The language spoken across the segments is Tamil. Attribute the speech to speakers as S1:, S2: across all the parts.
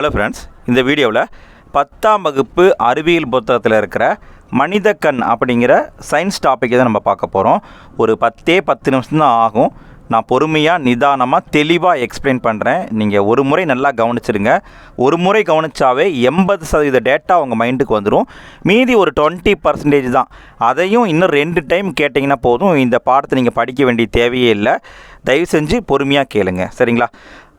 S1: ஹலோ ஃப்ரெண்ட்ஸ் இந்த வீடியோவில் பத்தாம் வகுப்பு அறிவியல் புத்தகத்தில் இருக்கிற மனித கண் அப்படிங்கிற சயின்ஸ் டாப்பிக்கை தான் நம்ம பார்க்க போகிறோம் ஒரு பத்தே பத்து நிமிஷம் தான் ஆகும். நான் பொறுமையாக நிதானமாக தெளிவாக எக்ஸ்பிளைன் பண்ணுறேன் நீங்கள் ஒரு முறை நல்லா கவனிச்சிருங்க ஒரு முறை கவனிச்சாவே எண்பது சதவீத டேட்டா உங்கள் மைண்டுக்கு வந்துடும் மீதி ஒரு டுவெண்ட்டி பர்சன்டேஜ் தான். அதையும் இன்னும் ரெண்டு டைம் கேட்டிங்கன்னா போதும். இந்த பாடத்தை நீங்கள் படிக்க வேண்டிய தேவையே இல்லை. தயவு செஞ்சு பொறுமையாக கேளுங்க. சரிங்களா?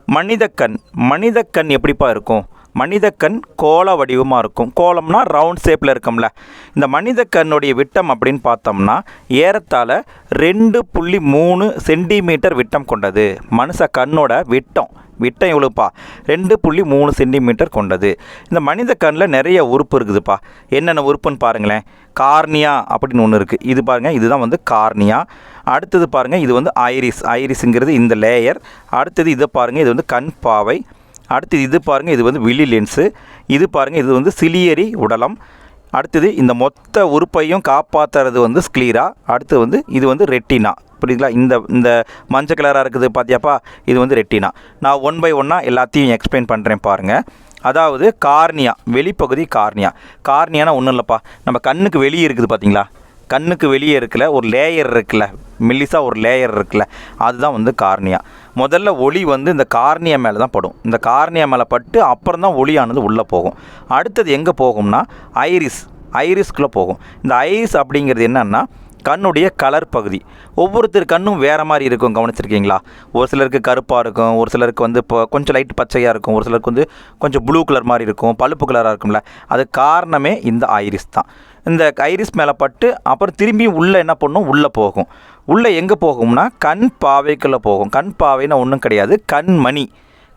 S1: மனிதக்கண். மனிதக்கண் எப்படிப்பா இருக்கும்? மனிதக்கண் கோள வடிவமாக இருக்கும். கோலம்னா ரவுண்ட் ஷேப்பில் இருக்கும்ல. இந்த மனிதக்கண்ணுடைய விட்டம் அப்படின்னு பார்த்தோம்னா ஏறத்தாழ ரெண்டு புள்ளி மூணு சென்டிமீட்டர் விட்டம் கொண்டது. மனுஷ கண்ணோட விட்டம். விட்டம் எவ்வளோப்பா ரெண்டு புள்ளி மூணு சென்டிமீட்டர் கொண்டது. இந்த மனித கண்ணில் நிறைய உறுப்பு இருக்குதுப்பா. என்னென்ன உறுப்புன்னு பாருங்களேன். கார்னியா அப்படின்னு ஒன்று இருக்குது இது பாருங்கள் இதுதான் வந்து கார்னியா. அடுத்தது பாருங்கள் இது வந்து ஐரிஸ். ஐரிஸுங்கிறது இந்த லேயர் அடுத்தது இதை பாருங்கள் இது வந்து கண் பாவை. அடுத்தது இது பாருங்கள் இது வந்து விழி லென்ஸு இது பாருங்கள் இது வந்து சிலியரி உடலம். அடுத்தது இந்த மொத்த உறுப்பையும் காப்பாற்றுறது வந்து ஸ்க்ளீரா அடுத்து வந்து இது வந்து ரெட்டினா புரியுதுங்களா? இந்த இந்த மஞ்சள் கலராக இருக்குது பார்த்தியாப்பா இது வந்து ரெட்டினா நான் ஒன் பை ஒன்னாக எல்லாத்தையும் எக்ஸ்பிளைன் பண்ணுறேன் பாருங்கள் அதாவது கார்னியா வெளிப்பகுதி கார்னியா. கார்னியானா ஒன்றும் இல்லைப்பா. நம்ம கண்ணுக்கு வெளியே இருக்குது பார்த்தீங்களா கண்ணுக்கு வெளியே இருக்கல ஒரு லேயர் இருக்குல்ல. மெல்லிசாக ஒரு லேயர் இருக்குல்ல. அதுதான் வந்து கார்னியா. முதல்ல ஒளி வந்து இந்த கார்னியா மேலே தான் படும். இந்த கார்னியா மேலே பட்டு அப்புறம் தான் ஒளியானது உள்ளே போகும். அடுத்தது எங்கே போகும்னா ஐரிஸ். ஐரிஸ்குள்ளே போகும். இந்த ஐரிஸ் அப்படிங்கிறது என்னன்னா கண்ணுடைய கலர் பகுதி. ஒவ்வொருத்தர் கண்ணும் வேறு மாதிரி இருக்கும் கவனிச்சிருக்கீங்களா? ஒரு சிலருக்கு கருப்பாக இருக்கும் ஒரு சிலருக்கு வந்து இப்போ கொஞ்சம் லைட் பச்சையாக இருக்கும் ஒரு சிலருக்கு வந்து கொஞ்சம் ப்ளூ கலர் மாதிரி இருக்கும் பழுப்பு கலராக இருக்கும்ல. அது காரணமே இந்த ஐரிஸ் தான். இந்த ஐரிஸ் மேலே பட்டு அப்புறம் திரும்பியும் உள்ளே என்ன பண்ணும்? உள்ளே போகும். உள்ளே எங்கே போகும்னா கண் பாவைக்குள்ளே போகும். கண் பாவைன்னா ஒன்றும் கிடையாது கண்மணி.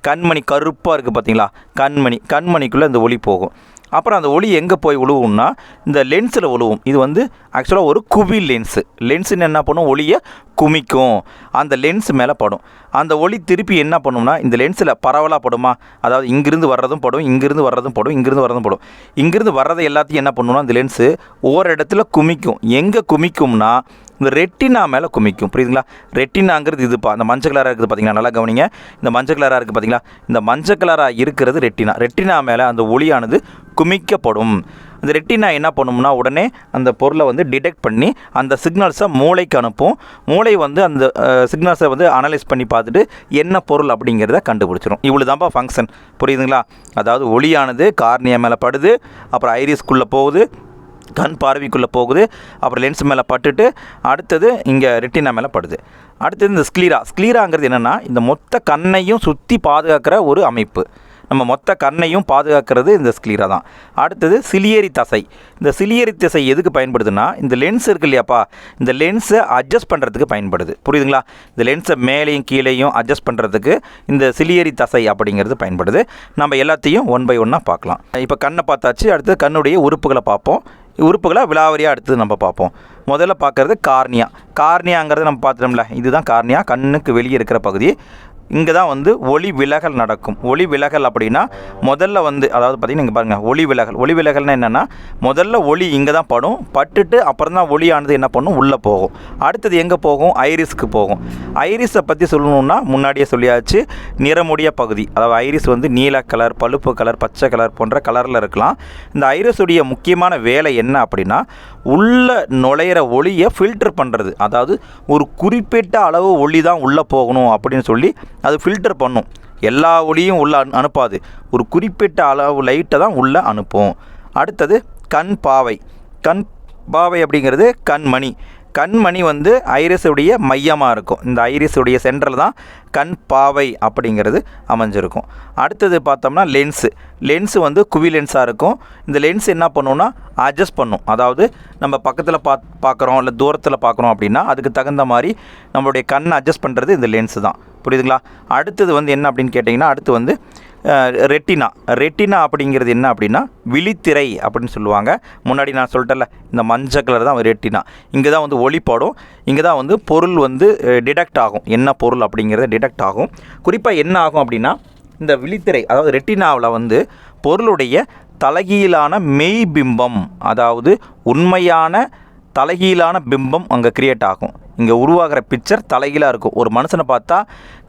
S1: கண்மணி கருப்பாக இருக்குது பார்த்தீங்களா கண்மணி கண்மணிக்குள்ளே இந்த ஒளி போகும். அப்புறம் அந்த ஒளி எங்கே போய் உழுவும்னா இந்த லென்ஸில் உழுவும். இது வந்து ஆக்சுவலாக ஒரு குவி லென்ஸு லென்ஸுன்னு என்ன பண்ணும்? ஒளியை குமிக்கும். அந்த லென்ஸ் மேலே படும். அந்த ஒளி திருப்பி என்ன பண்ணும்னா இந்த லென்ஸில் பரவலாக படுமா? அதாவது இங்கிருந்து வர்றதும் படும் இங்கிருந்து வர்றதும் படும் இங்கிருந்து வர்றதும் படும். இங்கிருந்து வர்றதை எல்லாத்தையும் என்ன பண்ணும்னா அந்த லென்ஸு ஒவ்வொரு இடத்துல குமிக்கும். எங்கே குமிக்கும்னா இந்த ரெட்டினா மேலே குமிக்கும். புரியுதுங்களா? ரெட்டினாங்கிறது இதுப்பா இந்த மஞ்சள் கலராக இருக்குது பார்த்தீங்களா நல்லா கவனிங்க. இந்த மஞ்சள் கலராக இருக்குது பார்த்தீங்களா இந்த மஞ்சள் கலராக இருக்கிறது ரெட்டினா. ரெட்டினா மேலே அந்த ஒளியானது குமிக்கப்படும். இந்த ரெட்டினா என்ன பண்ணும்னா உடனே அந்த பொருளை வந்து டிடெக்ட் பண்ணி அந்த சிக்னல்ஸை மூளைக்கு அனுப்பும். மூளை வந்து அந்த சிக்னல்ஸை வந்து அனலைஸ் பண்ணி பார்த்துட்டு என்ன பொருள் அப்படிங்கிறத கண்டுபிடிச்சிடும் இவ்வளோ தான்ப்பா ஃபங்க்ஷன் புரியுதுங்களா? அதாவது ஒளியானது கார்னியா மேலே படுது அப்புறம் ஐரிஸ்குள்ளே போகுது கண் பார்வைக்குள்ளே போகுது. அப்புறம் லென்ஸ் மேலே பட்டுட்டு அடுத்தது இங்கே ரெட்டினா மேலே படுது. அடுத்தது இந்த ஸ்க்ளீரா ஸ்க்ளீராங்கிறது என்னென்னா இந்த மொத்த கண்ணையும் சுற்றி பாதுகாக்கிற ஒரு அமைப்பு. நம்ம மொத்த கண்ணையும் பாதுகாக்கிறது இந்த ஸ்க்ளீரா தான். அடுத்தது சிலியரி தசை. இந்த சிலியரி தசை எதுக்கு பயன்படுதுன்னா இந்த லென்ஸ் இருக்கு இல்லையாப்பா இந்த லென்ஸை அட்ஜஸ்ட் பண்ணுறதுக்கு பயன்படுது. புரியுதுங்களா? இந்த லென்ஸை மேலேயும் கீழேயும் அட்ஜஸ்ட் பண்ணுறதுக்கு இந்த சிலியரி தசை அப்படிங்கிறது பயன்படுது. நம்ம எல்லாத்தையும் ஒன் பை ஒன்னாக பார்க்கலாம். இப்போ கண்ணை பார்த்தாச்சு அடுத்து கண்ணுடைய உறுப்புகளை பார்ப்போம். உறுப்புகளை விலாவரியாக அடுத்து நம்ம பார்ப்போம். முதல்ல பார்க்குறது கார்னியா. கார்னியாங்கிறது நம்ம பார்த்துட்டோம்ல இதுதான் கார்னியா. கண்ணுக்கு வெளியே இருக்கிற பகுதி. இங்கே தான் வந்து ஒளி விலகல் நடக்கும். ஒளி விலகல் அப்படின்னா முதல்ல வந்து அதாவது பார்த்திங்கன்னா இங்கே பாருங்கள் ஒளி விலகல் ஒளி விலகல்னா என்னென்னா முதல்ல ஒளி இங்கே தான் படும். பட்டுட்டு அப்புறம் தான் ஒளியானது என்ன பண்ணும்? உள்ளே போகும். அடுத்தது எங்கே போகும்? ஐரிஸ்க்கு போகும். ஐரிஸை பற்றி சொல்லணுன்னா முன்னாடியே சொல்லியாச்சு நிறமுடைய பகுதி. அதாவது ஐரிஸ் வந்து நீல கலர் பழுப்பு கலர் பச்சை கலர் போன்ற கலரில் இருக்கலாம். இந்த ஐரிஸுடைய முக்கியமான வேலை என்ன அப்படின்னா உள்ளே நுழையிற ஒளியை ஃபில்டர் பண்ணுறது அதாவது ஒரு குறிப்பிட்ட அளவு ஒளி தான் உள்ளே போகணும் அப்படின்னு சொல்லி அது ஃபில்டர் பண்ணும். எல்லா ஒளியும் உள்ளே அனு அனுப்பாது. ஒரு குறிப்பிட்ட அளவு லைட்டை தான் உள்ளே அனுப்பும். அடுத்தது கண் பாவை. கண் பாவை அப்படிங்கிறது கண்மணி. கண்மணி வந்து ஐரிஸுடைய மையமாக இருக்கும். இந்த ஐரிஸுடைய சென்டரில் தான் கண் பாவை அப்படிங்கிறது அமைஞ்சிருக்கும். அடுத்தது பார்த்தோம்னா லென்ஸு. லென்ஸு வந்து குவி லென்ஸாக இருக்கும். இந்த லென்ஸ் என்ன பண்ணுன்னா அட்ஜஸ்ட் பண்ணும். அதாவது நம்ம பக்கத்தில் பா பார்க்குறோம் இல்லை தூரத்தில் பார்க்குறோம் அப்படின்னா அதுக்கு தகுந்த மாதிரி நம்மளுடைய கண்ணை அட்ஜஸ்ட் பண்ணுறது இந்த லென்ஸு தான். புரியுதுங்களா? அடுத்தது வந்து என்ன அப்படின்னு கேட்டிங்கன்னா அடுத்து வந்து ரெட்டினா. ரெட்டினா அப்படிங்கிறது என்ன அப்படின்னா விழித்திரை அப்படின்னு சொல்லுவாங்க. முன்னாடி நான் சொல்லிட்டேன்ல இந்த மஞ்சள் கலர் தான் ரெட்டினா. இங்கே தான் வந்து ஒளிப்படும். இங்கே தான் வந்து பொருள் வந்து டிடெக்ட் ஆகும். என்ன பொருள் அப்படிங்கிறது டிடெக்ட் ஆகும். குறிப்பாக என்ன ஆகும் அப்படின்னா இந்த விழித்திரை அதாவது ரெட்டினாவில் வந்து பொருளுடைய தலைகீழான மெய் பிம்பம் அதாவது உண்மையான தலைகீழான பிம்பம் அங்கே கிரியேட் ஆகும். இங்கே உருவாகிற பிக்சர் தலைகீழாக இருக்கும். ஒரு மனுஷனை பார்த்தா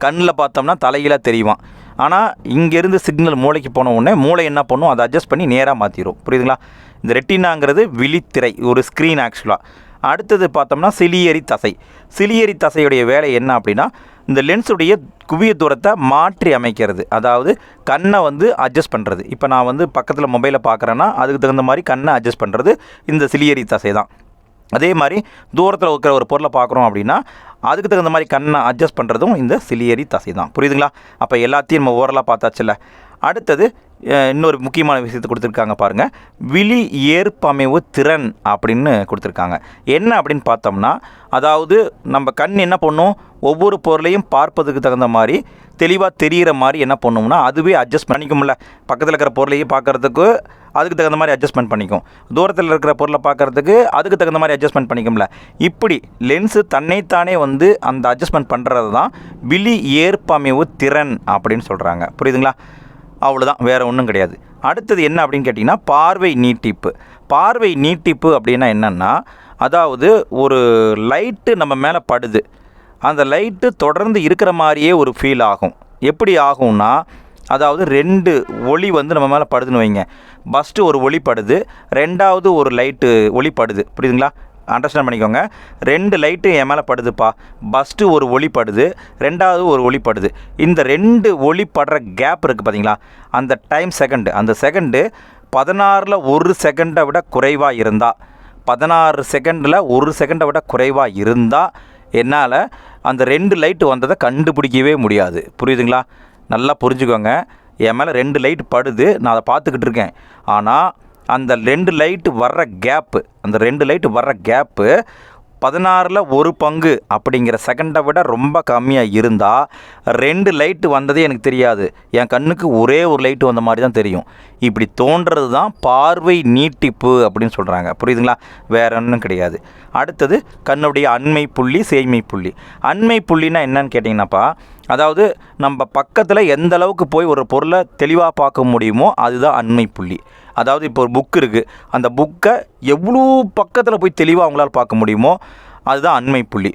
S1: கண்ணில் பார்த்தோம்னா தலைகீழாக தெரியுவான். ஆனால் இங்கேருந்து சிக்னல் மூளைக்கு போன உடனே மூளை என்ன பண்ணும்? அதை அட்ஜஸ்ட் பண்ணி நேராக மாற்றிடும் புரியுதுங்களா? இந்த ரெட்டினாங்கிறது விழித்திரை ஒரு ஸ்க்ரீன் ஆக்சுவலாக அடுத்தது பார்த்தோம்னா சிலியரி தசை. சிலியரி தசையுடைய வேலை என்ன அப்படின்னா இந்த லென்ஸுடைய குவிய தூரத்தை மாற்றி அமைக்கிறது. அதாவது கண்ணை வந்து அட்ஜஸ்ட் பண்ணுறது இப்போ நான் வந்து பக்கத்தில் மொபைலை பார்க்குறேன்னா அதுக்கு தகுந்த மாதிரி கண்ணை அட்ஜஸ்ட் பண்ணுறது இந்த சிலியரி தசை தான். அதே மாதிரி தூரத்தில் இருக்கிற ஒரு பொருளை பார்க்குறோம் அப்படின்னா அதுக்கு தகுந்த மாதிரி கண்ணை அட்ஜஸ்ட் பண்ணுறதும் இந்த சிலியரி தசை தான் புரியுதுங்களா? அப்போ எல்லாத்தையும் நம்ம ஓரலாக பார்த்தாச்சுல்ல. அடுத்தது இன்னொரு முக்கியமான விஷயத்தை கொடுத்துருக்காங்க பாருங்கள் விழி ஏற்பமைவு திறன் அப்படின்னு கொடுத்துருக்காங்க. என்ன அப்படின்னு பார்த்தோம்னா அதாவது நம்ம கண் என்ன பண்ணும்? ஒவ்வொரு பொருளையும் பார்ப்பதுக்கு தகுந்த மாதிரி தெளிவாக தெரிகிற மாதிரி என்ன பண்ணும்னா அதுவே அட்ஜஸ்ட் பண்ணிக்கும்ல. பக்கத்தில் இருக்கிற பொருளையும் பார்க்குறதுக்கு அதுக்கு தகுந்த மாதிரி அட்ஜஸ்ட்மெண்ட் பண்ணிக்கும். தூரத்தில் இருக்கிற பொருளை பார்க்குறதுக்கு அதுக்கு தகுந்த மாதிரி அட்ஜஸ்ட்மெண்ட் பண்ணிக்கும்ல. இப்படி லென்ஸு தன்னைத்தானே வந்து அந்த அட்ஜஸ்ட்மெண்ட் பண்ணுறது தான் விழி ஏற்பமைவு திறன் அப்படின்னு சொல்கிறாங்க புரியுதுங்களா? அவ்வளோதான் வேறு ஒன்றும் கிடையாது. அடுத்தது என்ன அப்படின்னு கேட்டிங்கன்னா பார்வை நீட்டிப்பு. பார்வை நீட்டிப்பு அப்படின்னா என்னென்னா அதாவது ஒரு லைட்டு நம்ம மேலே படுது. அந்த லைட்டு தொடர்ந்து இருக்கிற மாதிரியே ஒரு ஃபீல் ஆகும். எப்படி ஆகும்னா அதாவது ரெண்டு ஒளி வந்து நம்ம மேலே படுதுன்னு வைங்க. ஃபஸ்ட்டு ஒரு ஒளி படுது ரெண்டாவது ஒரு லைட்டு ஒளி படுது. புரியுதுங்களா? அண்டர்ஸ்டாண்ட் பண்ணிக்கோங்க. ரெண்டு லைட்டு என் மேலே படுதுப்பா. ஃபஸ்ட்டு ஒரு ஒளி படுது ரெண்டாவது ஒரு ஒளி படுது. இந்த ரெண்டு ஒளி படுற கேப் இருக்குது பார்த்தீங்களா அந்த டைம் செகண்டு அந்த செகண்டு பதினாறில் ஒரு செகண்டை விட குறைவாக இருந்தால் பதினாறு செகண்டில் ஒரு செகண்டை விட குறைவாக இருந்தால் என்னால் அந்த ரெண்டு லைட்டு வந்ததை கண்டுபிடிக்கவே முடியாது. புரியுதுங்களா? நல்லா புரிஞ்சுக்கோங்க. என் மேலே ரெண்டு லைட் படுது. நான் அதை பார்த்துக்கிட்டு இருக்கேன். ஆனால் அந்த ரெண்டு லைட்டு வர்ற கேப்பு அந்த ரெண்டு லைட்டு வர்ற கேப்பு பதினாறில் ஒரு பங்கு அப்படிங்கிற செகண்டை விட ரொம்ப கம்மியாக இருந்தால் ரெண்டு லைட்டு வந்ததே எனக்கு தெரியாது. என் கண்ணுக்கு ஒரே ஒரு லைட்டு வந்த மாதிரி தான் தெரியும். இப்படி தோன்றது தான் பார்வை நீட்டிப்பு அப்படின்னு சொல்கிறாங்க புரியுதுங்களா? வேற ஒன்றும் கிடையாது. அடுத்தது கண்ணுடைய அண்மை புள்ளி சேய்மை புள்ளி. அண்மை புள்ளினா என்னன்னு கேட்டிங்கன்னாப்பா அதாவது நம்ம பக்கத்தில் எந்த அளவுக்கு போய் ஒரு பொருளை தெளிவாக பார்க்க முடியுமோ அதுதான் அண்மை புள்ளி. அதாவது இப்போ ஒரு புக் இருக்குது அந்த புக்கை எவ்வளோ பக்கத்தில் போய் தெளிவாக அவங்களால் பார்க்க முடியுமோ அதுதான் அண்மை புள்ளி.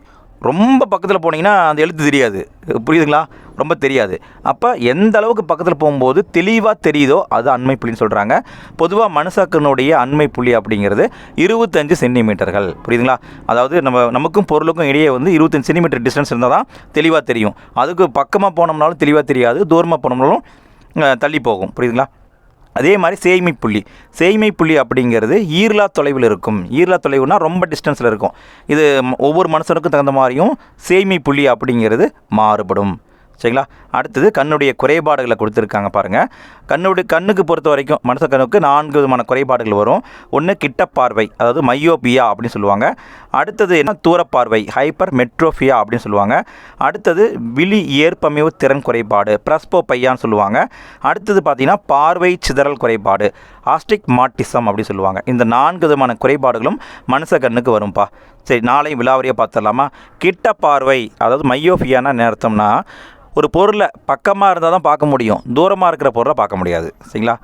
S1: ரொம்ப பக்கத்தில் போனீங்கன்னா அந்த எழுத்து தெரியாது. புரியுதுங்களா? ரொம்ப தெரியாது. அப்போ எந்த அளவுக்கு பக்கத்தில் போகும்போது தெளிவாக தெரியுதோ அது அண்மை புள்ளின்னு சொல்கிறாங்க பொதுவாக மனுஷக்கனுடைய அண்மை புள்ளி அப்படிங்கிறது இருபத்தஞ்சு சென்டிமீட்டர்கள். புரியுதுங்களா? அதாவது நம்ம நமக்கும் பொருளுக்கும் இடையே வந்து இருபத்தஞ்சு சென்டிமீட்டர் டிஸ்டன்ஸ் இருந்தால் தான் தெளிவாக தெரியும். அதுக்கு பக்கமாக போனோம்னாலும் தெளிவாக தெரியாது. தூரமாக போனோம்னாலும் தள்ளி போகும். புரியுதுங்களா? அதே மாதிரி சேய்மை புள்ளி. சேய்மை புள்ளி அப்படிங்கிறது ஈர்லா தொலைவில் இருக்கும். ஈர்லா தொலைவுனா ரொம்ப டிஸ்டன்ஸில் இருக்கும். இது ஒவ்வொரு மனுஷனுக்கும் தகுந்த மாதிரியும் சேய்மை புள்ளி அப்படிங்கிறது மாறுபடும். சரிங்களா? அடுத்தது கண்ணுடைய குறைபாடுகளை கொடுத்துருக்காங்க பாருங்கள் கண்ணுடைய கண்ணுக்கு பொறுத்த வரைக்கும் மனுஷ கண்ணுக்கு நான்கு விதமான குறைபாடுகள் வரும். ஒன்று கிட்ட பார்வை அதாவது மையோபியா அப்படின்னு சொல்லுவாங்க. அடுத்தது என்ன? தூரப்பார்வை ஹைப்பர் மெட்ரோஃபியா அப்படின்னு சொல்லுவாங்க. அடுத்தது விழி ஏற்பமைவு திறன் குறைபாடு பிரஸ்போ பையான்னு சொல்லுவாங்க. அடுத்தது பார்த்திங்கன்னா பார்வை சிதறல் குறைபாடு. ஆஸ்டிக் மாட்டிசம் அப்படி சொல்லுவாங்க. இந்த நான்கு விதமான குறைபாடுகளும் மனுஷ கண்ணுக்கு வரும்பா. சரி நாளையும் விலாவரியாக பார்த்துடலாமா? கிட்ட பார்வை அதாவது மையோஃபியானா நேரத்தம்னா ஒரு பொருளை பக்கமாக இருந்தால் தான் பார்க்க முடியும். தூரமாக இருக்கிற பொருளை பார்க்க முடியாது. சரிங்களா?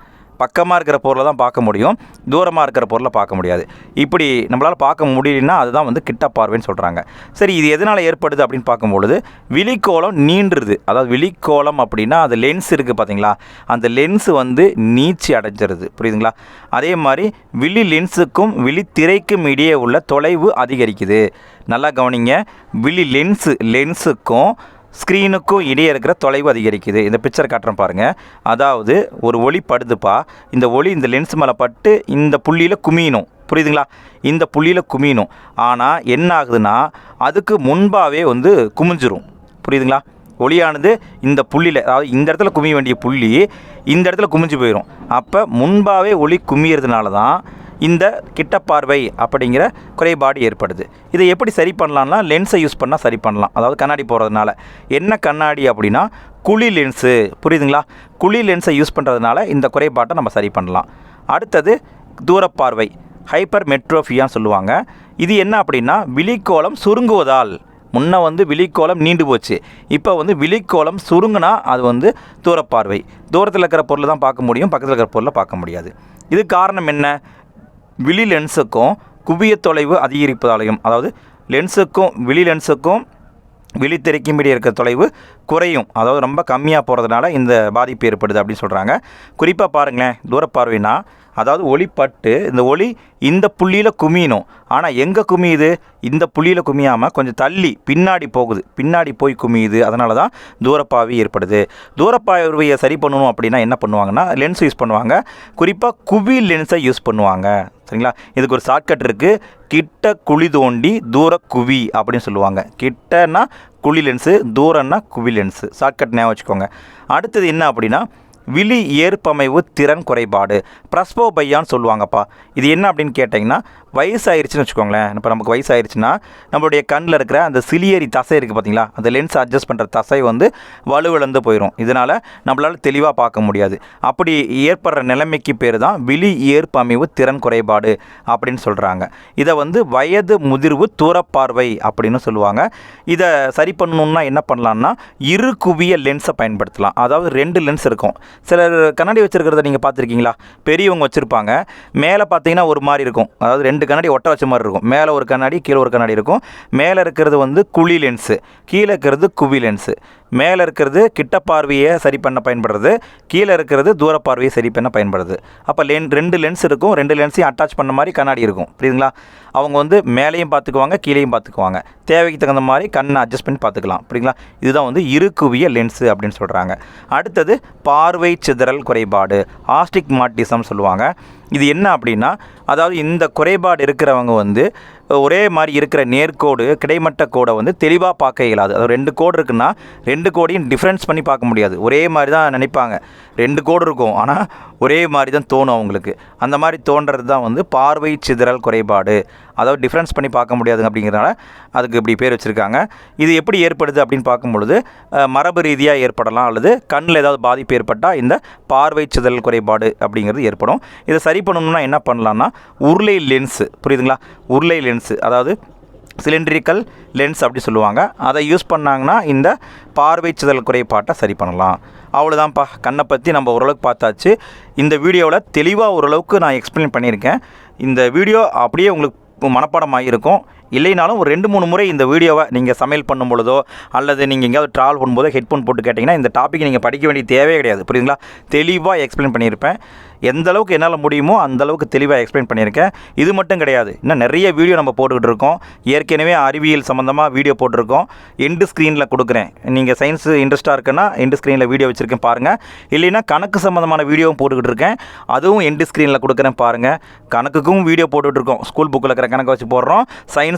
S1: பக்கமாக இருக்கிற பொருளை தான் பார்க்க முடியும். தூரமாக இருக்கிற பொருளை பார்க்க முடியாது. இப்படி நம்மளால் பார்க்க முடியலன்னா அதுதான் வந்து கிட்ட பார்வைன்னு சொல்கிறாங்க சரி இது எதனால் ஏற்படுது அப்படின்னு பார்க்கும்பொழுது விழிக்கோளம் நீண்டுருது. அதாவது விழிக்கோளம் அப்படின்னா அது லென்ஸ் இருக்குது பார்த்தீங்களா அந்த லென்ஸு வந்து நீச்சி அடைஞ்சிருது. புரியுதுங்களா? அதே மாதிரி விழி லென்ஸுக்கும் விழித்திரைக்கும் இடையே உள்ள தொலைவு அதிகரிக்குது. நல்லா கவனிங்க. விழி லென்ஸு லென்ஸுக்கும் ஸ்க்ரீனுக்கும் இடையே இருக்கிற தொலைவு அதிகரிக்குது. இந்த பிக்சர் காட்டுறேன் பாருங்கள் அதாவது ஒரு ஒளி படுதுப்பா. இந்த ஒளி இந்த லென்ஸ் மேலே பட்டு இந்த புள்ளியில் குமியணும். புரியுதுங்களா? இந்த புள்ளியில் குமியணும். ஆனால் என்ன ஆகுதுன்னா அதுக்கு முன்பாகவே வந்து குமிஞ்சிரும். புரியுதுங்களா? ஒளியானது இந்த புள்ளியில் அதாவது இந்த இடத்துல குமிய வேண்டிய புள்ளி இந்த இடத்துல குமிஞ்சு போயிடும் அப்போ முன்பாகவே ஒளி குமியறதுனால தான் இந்த கிட்ட பார்வை அப்படிங்கிற குறைபாடு ஏற்படுது. இதை எப்படி சரி பண்ணலாம்னா லென்ஸை யூஸ் பண்ணால் சரி பண்ணலாம். அதாவது கண்ணாடி போடுறதுனால என்ன கண்ணாடி அப்படின்னா குழி லென்ஸு புரியுதுங்களா? குழி லென்ஸை யூஸ் பண்ணுறதுனால இந்த குறைபாட்டை நம்ம சரி பண்ணலாம். அடுத்தது தூரப்பார்வை. ஹைப்பர் மெட்ரோஃபியான்னு சொல்லுவாங்க. இது என்ன அப்படின்னா விழிக்கோளம் சுருங்குவதால். முன்ன வந்து விழிக்கோளம் நீண்டு போச்சு. இப்போ வந்து விழிக்கோளம் சுருங்கினா அது வந்து தூரப்பார்வை. தூரத்தில் இருக்கிற பொருளை தான் பார்க்க முடியும் பக்கத்தில் இருக்கிற பொருளை பார்க்க முடியாது. இது காரணம் என்ன? விழி லென்ஸுக்கும் குவிய தொலைவு அதிகரிப்பதாலையும் அதாவது லென்ஸுக்கும் விழி லென்ஸுக்கும் விழித்திரைக்கு மீறி இருக்கிற தொலைவு குறையும். அதாவது ரொம்ப கம்மியாக போகிறதுனால இந்த பாதிப்பு ஏற்படுது அப்படின்னு சொல்கிறாங்க குறிப்பாக பாருங்களேன் தூரப்பார்வைனா அதாவது ஒளி பட்டு இந்த ஒளி இந்த புள்ளியில் குமியணும். ஆனால் எங்கே குமியுது? இந்த புள்ளியில் குமியாமல் கொஞ்சம் தள்ளி பின்னாடி போகுது. பின்னாடி போய் குமியுது. அதனால தான் தூரப்பாவி ஏற்படுது. தூரப்பார்வையை சரி பண்ணணும் அப்படின்னா என்ன பண்ணுவாங்கன்னா லென்ஸ் யூஸ் பண்ணுவாங்க. குறிப்பாக குவி லென்ஸை யூஸ் பண்ணுவாங்க. சரிங்களா? இதுக்கு ஒரு ஷார்ட்கட் இருக்குது கிட்ட குழி தோண்டி தூர குவி அப்படின்னு சொல்லுவாங்க. கிட்டனா குழி லென்ஸு தூரம்னா குவி லென்ஸு ஷார்ட்கட் ஞாபகம் வச்சுக்கோங்க. அடுத்தது என்ன அப்படின்னா விழி ஏற்பமைவு திறன் குறைபாடு. ப்ரஸ்போபையான்னு சொல்லுவாங்கப்பா. இது என்ன அப்படின்னு கேட்டிங்கன்னா வயசாயிருச்சுன்னு வச்சுக்கோங்களேன். இப்போ நமக்கு வயசாயிருச்சுன்னா நம்மளுடைய கண்ணில் இருக்கிற அந்த சிலியரி தசை இருக்குது பார்த்தீங்களா அந்த லென்ஸ் அட்ஜஸ்ட் பண்ணுற தசை வந்து வலுவிழந்து போயிடும் இதனால் நம்மளால் தெளிவாக பார்க்க முடியாது. அப்படி ஏற்படுற நிலைமைக்கு பேர் தான் விழி ஏற்பமைவு திறன் குறைபாடு அப்படின்னு சொல்கிறாங்க இதை வந்து வயது முதிர்வு தூரப்பார்வை அப்படின்னு சொல்லுவாங்க. இதை சரி பண்ணணுன்னா என்ன பண்ணலான்னா இரு குவிய லென்ஸை பயன்படுத்தலாம். அதாவது ரெண்டு லென்ஸ் இருக்கும். சிலர் கண்ணாடி வச்சுருக்கிறத நீங்கள் பார்த்துருக்கீங்களா? பெரியவங்க வச்சுருப்பாங்க. மேலே பார்த்தீங்கன்னா ஒரு மாதிரி இருக்கும். அதாவது ரெண்டு ரெண்டு கண்ணாடி ஒட்ட வச்ச மாதிரி இருக்கும். மேலே ஒரு கண்ணாடி கீழே ஒரு கண்ணாடி இருக்கும். மேலே இருக்கிறது வந்து குழி லென்ஸு கீழே இருக்கிறது குவி லென்ஸு மேலே இருக்கிறது கிட்ட பார்வையை சரி பண்ண பயன்படுறது கீழே இருக்கிறது தூர பார்வையை சரி பண்ண பயன்படுது அப்போ லென் ரெண்டு லென்ஸ் இருக்கும் ரெண்டு லென்ஸையும் அட்டாச் பண்ண மாதிரி கண்ணாடி இருக்கும். புரியுதுங்களா? அவங்க வந்து மேலேயும் பார்த்துக்குவாங்க கீழேயும் பார்த்துக்குவாங்க. தேவைக்கு தகுந்த மாதிரி கண்ணை அட்ஜஸ்ட் பண்ணி பார்த்துக்கலாம். புரியுங்களா இதுதான் வந்து இருக்குவிய லென்ஸு அப்படின்னு சொல்கிறாங்க அடுத்தது பார்வை சிதறல் குறைபாடு ஆஸ்டிக் மாட்டிசம் சொல்லுவாங்க. இது என்ன அப்படின்னா அதாவது இந்த குறைபாடு இருக்கிறவங்க வந்து ஒரே மாதிரி இருக்கிற நேர்கோடு கிடைமட்ட கோடை வந்து தெளிவாக பார்க்க இயலாது. அதாவது ரெண்டு கோடு இருக்குன்னா ரெண்டு கோடையும் டிஃப்ரென்ஸ் பண்ணி பார்க்க முடியாது. ஒரே மாதிரி தான் நினைப்பாங்க. ரெண்டு கோடு இருக்கும் ஆனால் ஒரே மாதிரி தான் தோணும் அவங்களுக்கு. அந்த மாதிரி தோன்றது தான் வந்து பார்வை சிதறல் குறைபாடு. அதாவது டிஃப்ரென்ஸ் பண்ணி பார்க்க முடியாது அப்படிங்கிறனால அதுக்கு இப்படி பேர் வச்சுருக்காங்க. இது எப்படி ஏற்படுது அப்படின்னு பார்க்கும்பொழுது மரபு ரீதியாக ஏற்படலாம் அல்லது கண்ணில் ஏதாவது பாதிப்பு ஏற்பட்டால் இந்த பார்வை சிதறல் குறைபாடு அப்படிங்கிறது ஏற்படும். இதை சரி பண்ணணும்னா என்ன பண்ணலான்னா உருளை லென்ஸு புரியுதுங்களா? உருளை லென்ஸ் அதாவது சிலிண்ட்ரிக்கல் லென்ஸ் அப்படி சொல்லுவாங்க. அதை யூஸ் பண்ணாங்கன்னா இந்த பார்வை சிதல் குறைபாட்டை சரி பண்ணலாம். அவ்வளோதான்ப்பா கண்ணை பற்றி நம்ம ஓரளவுக்கு பார்த்தாச்சு. இந்த வீடியோவில் தெளிவாக ஓரளவுக்கு நான் எக்ஸ்பிளைன் பண்ணியிருக்கேன். இந்த வீடியோ அப்படியே உங்களுக்கு மனப்பாடமாக இருக்கும் இல்லைனாலும் ஒரு ரெண்டு மூணு முறை இந்த வீடியோவை நீங்கள் சமையல் பண்ணும் பொழுதோ அல்லது நீங்கள் எங்கேயாவது ட்ராவல் பண்ணும்போதோ ஹெட்ஃபோன் போட்டு கேட்டிங்கன்னா இந்த டாபிக் நீங்கள் படிக்க வேண்டிய தேவையே கிடையாது. புரியுதுங்களா? தெளிவாக எக்ஸ்பிளைன் பண்ணியிருப்பேன். எந்த அளவுக்கு என்னால் முடியுமோ அந்த அளவுக்கு தெளிவாக எக்ஸ்பிளைன் பண்ணியிருக்கேன். இது மட்டும் கிடையாது. இன்னும் நிறைய வீடியோ நம்ம போட்டுக்கிட்டு இருக்கோம். ஏற்கனவே அறிவியல் சம்மந்தமாக வீடியோ போட்டிருக்கோம். எண்டு ஸ்க்ரீனில் கொடுக்குறேன். நீங்கள் சயின்ஸ் இன்ட்ரெஸ்ட்டாக இருக்குன்னா எண்டு ஸ்க்ரீனில் வீடியோ வச்சுருக்கேன் பாருங்கள் இல்லைன்னா கணக்கு சம்மந்தமான வீடியோவும் போட்டுக்கிட்டு இருக்கேன். அதுவும் எண்டு ஸ்க்ரீனில் கொடுக்குறேன் பாருங்கள் கணக்குக்கும் வீடியோ போட்டுக்கிட்டு இருக்கோம். ஸ்கூல் புக்கில் இருக்கிற கணக்கை வச்சு போடுறோம்.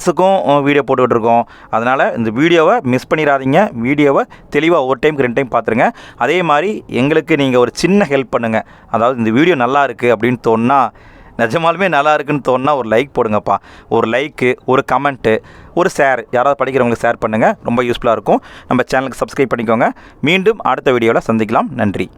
S1: சயின்ஸுக்கும் வீடியோ போட்டுக்கிட்டு இருக்கோம் அதனால் இந்த வீடியோவை மிஸ் பண்ணிடாதீங்க. வீடியோவை தெளிவாக ஒரு டைம் ரெண்டு டைம் பார்த்துருங்க. அதே மாதிரி எங்களுக்கு நீங்கள் ஒரு சின்ன ஹெல்ப் பண்ணுங்கள் அதாவது இந்த வீடியோ நல்லா இருக்குது அப்படின்னு தோணுன்னா நிஜமாலுமே நல்லா இருக்குன்னு தோணுனா ஒரு லைக் போடுங்கப்பா. ஒரு லைக்கு ஒரு கமெண்ட்டு ஒரு ஷேர் யாராவது படிக்கிறவங்களுக்கு ஷேர் பண்ணுங்கள் ரொம்ப யூஸ்ஃபுல்லாக இருக்கும். நம்ம சேனலுக்கு சப்ஸ்கிரைப் பண்ணிக்கோங்க. மீண்டும் அடுத்த வீடியோவில் சந்திக்கலாம். நன்றி.